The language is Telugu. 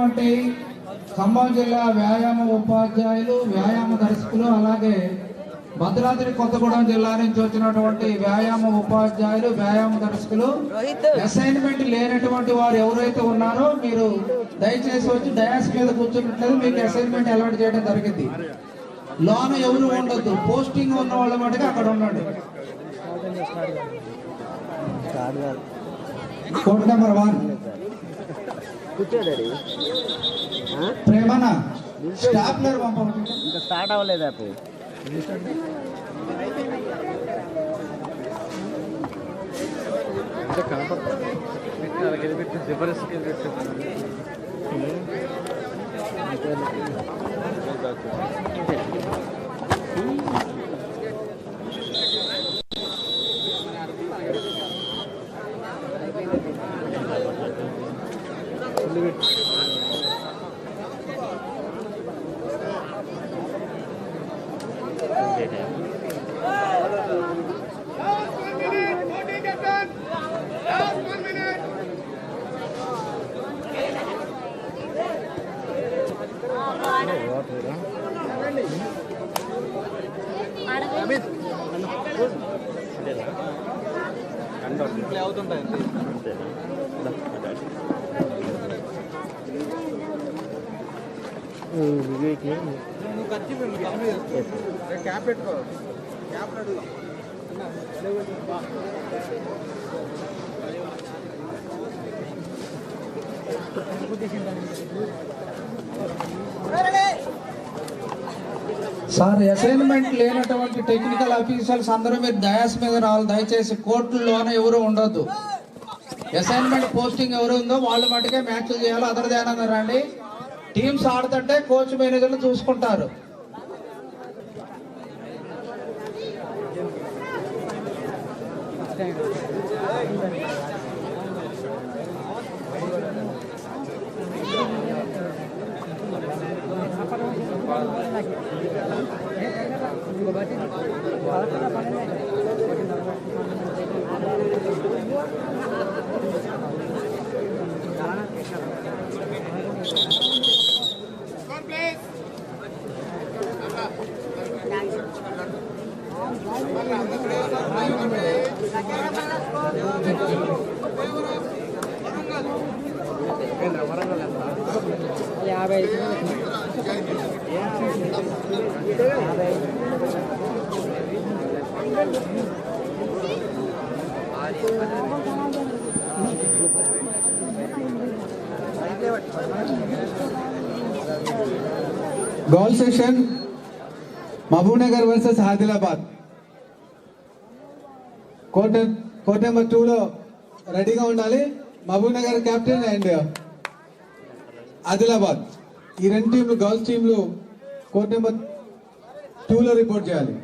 వచ్చినటువంటి ఖమ్మం జిల్లా వ్యాయామ ఉపాధ్యాయులు వ్యాయామ దర్శకులు అలాగే భద్రాద్రి కొత్తగూడెం జిల్లా నుంచి వచ్చినటువంటి వ్యాయామ ఉపాధ్యాయులు వ్యాయామ దర్శకులు అసైన్మెంట్ లేనటువంటి వారు ఎవరైతే ఉన్నారో మీరు దయచేసి వచ్చి డయాస్ మీద కూర్చున్నట్లేదు మీకు అసైన్మెంట్ అలవాటు చేయడం జరిగింది. లోన ఎవరు ఉండొద్దు. పోస్టింగ్ ఉన్న వాళ్ళ మటుకు అక్కడ ఉండండి. Code number one. కూర్చోడాడి ప్రేమన? స్టాప్లర్ పంపండి ఇంకా స్టార్ట్ అవ్వలేదు limit. കണ്ടോ ഔട്ട് ഉണ്ടായിരുന്നു అప్పుడు సార్ అసైన్మెంట్ లేనటువంటి టెక్నికల్ ఆఫీసర్స్ అందరూ మీరు డయాస్ మీద రావాలి. దయచేసి కోర్టుల్లోన ఎవరు ఉండొద్దు. అసైన్మెంట్ పోస్టింగ్ ఎవరు ఉందో వాళ్ళు మటుకే మ్యాచ్లు చేయాలి. అదర్ ధ్యానంగా రండి. టీమ్స్ ఆడుతుంటే కోచ్ మేనేజర్లు చూసుకుంటారు. యాభై goal session Mahabubnagar versus Adilabad కోట కోర్ట్ నెంబర్ టూలో రెడీగా ఉండాలి. Mahabubnagar captain and Adilabad. ఈ రెండు టీంలు గర్ల్స్ టీంలు కోర్ట్ నెంబర్ టూలో రిపోర్ట్ చేయాలి.